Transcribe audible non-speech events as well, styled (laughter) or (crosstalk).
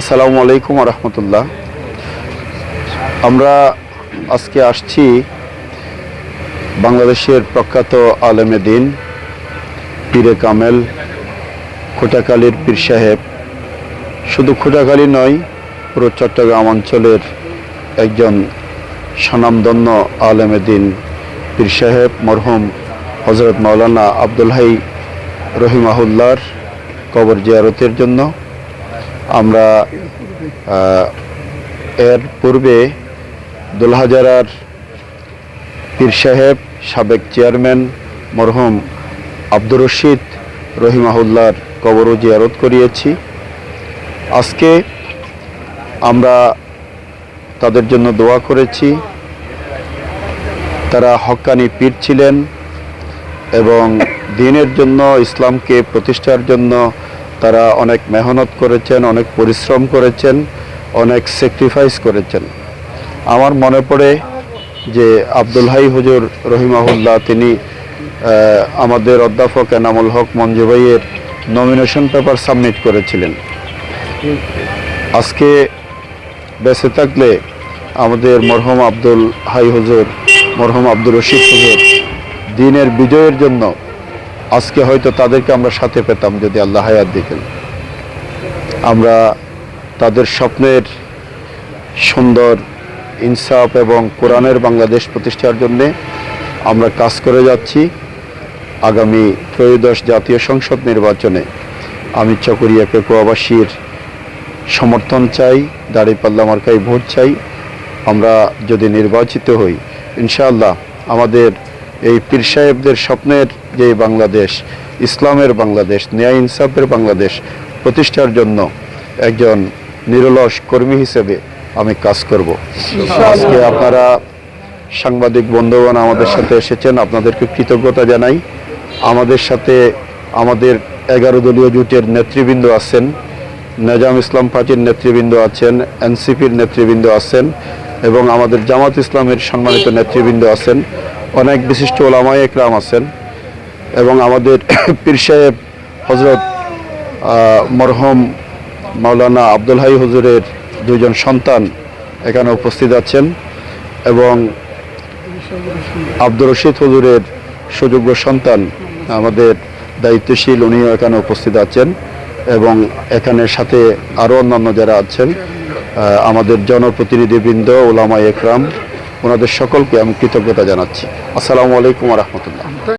আসসালামু আলাইকুম রহমতুল্লাহ আমরা আজকে আসছি বাংলাদেশের প্রখ্যাত আলেমে দিন, পীরে কামেল খোটাকালীর পীর সাহেব। শুধু খোটাকালী নয়, পুরো চট্টগ্রাম অঞ্চলের একজন স্বনামধন্য আলেমে দিন পীর সাহেব, মরহুম হজরত মাওলানা আব্দুল হাই রহিমাহুল্লার কবর জিয়ারতের জন্য। আমরা এর পূর্বে দোলহাজারার পীর সাহেব, সাবেক চেয়ারম্যান মরহুম আব্দুর রশিদ রহিমাহুল্লার কবরও জিয়ারত করিয়েছি। আজকে আমরা তাদের জন্য দোয়া করেছি। তারা হক্কানি পীর ছিলেন এবং দিনের জন্য ইসলামকে প্রতিষ্ঠার জন্য তারা অনেক মেহনত করেছেন, অনেক পরিশ্রম করেছেন, অনেক স্যাক্রিফাইস করেছেন। আমার মনে পড়ে যে আব্দুল হাই হুজুর রহিমাহুল্লাহ, তিনি আমাদের অধ্যাপক এনামুল হক মঞ্জু ভাইয়ের নমিনেশন পেপার সাবমিট করেছিলেন। আজকে বেঁচে থাকলে আমাদের মরহম আব্দুল হাই হুজুর, মরহম আব্দুল রশিদ হুজুর, দিনের বিজয়ের জন্য আজকে হয়তো তাদেরকে আমরা সাথে পেতাম যদি আল্লাহ হায়াত দিতেন। আমরা তাদের স্বপ্নের সুন্দর ইনসাফ এবং কোরআনের বাংলাদেশ প্রতিষ্ঠার জন্যে আমরা কাজ করে যাচ্ছি। আগামী ত্রয়োদশ জাতীয় সংসদ নির্বাচনে আমি চকরিয়া পেকুয়াবাসীর সমর্থন চাই, দাঁড়িপাল্লা মার্কাই ভোট চাই। আমরা যদি নির্বাচিত হই, ইনশাআল্লাহ আমাদের এই পীর সাহেবদের স্বপ্নের যে বাংলাদেশ ইসলামের বাংলাদেশ ন্যায় ইনসাফের বাংলাদেশ প্রতিষ্ঠার জন্য একজন নিরলস কর্মী হিসেবে আমি কাজ করব। আজকে আপনারা সাংবাদিক বন্ধুগণ আমাদের সাথে এসেছেন আপনাদেরকে কৃতজ্ঞতা জানাই। আমাদের সাথে আমাদের এগারো দলীয় জোটের নেতৃবৃন্দ আছেন নেজাম ইসলাম পার্টির নেতৃবৃন্দ আছেন এনসিপির নেতৃবৃন্দ আছেন এবং আমাদের জামাত ইসলামের সম্মানিত নেতৃবৃন্দ আছেন। অনেক বিশিষ্ট ওলামাই একরাম আছেন এবং আমাদের (coughs) পীর সাহেব হজরত মরহম মাওলানা আব্দুল হাই হুজুরের দুজন সন্তান এখানে উপস্থিত আছেন এবং আব্দুর রশিদ হুজুরের সুযোগ্য সন্তান আমাদের দায়িত্বশীল উনিও এখানে উপস্থিত আছেন এবং এখানে সাথে আরও অন্যান্য যারা আছেন আমাদের জনপ্রতিনিধিবৃন্দ ওলামা একরাম ওনাদের সকলকে আমি কৃতজ্ঞতা জানাচ্ছি। আসসালামু আলাইকুম রহমতুল্লাহ।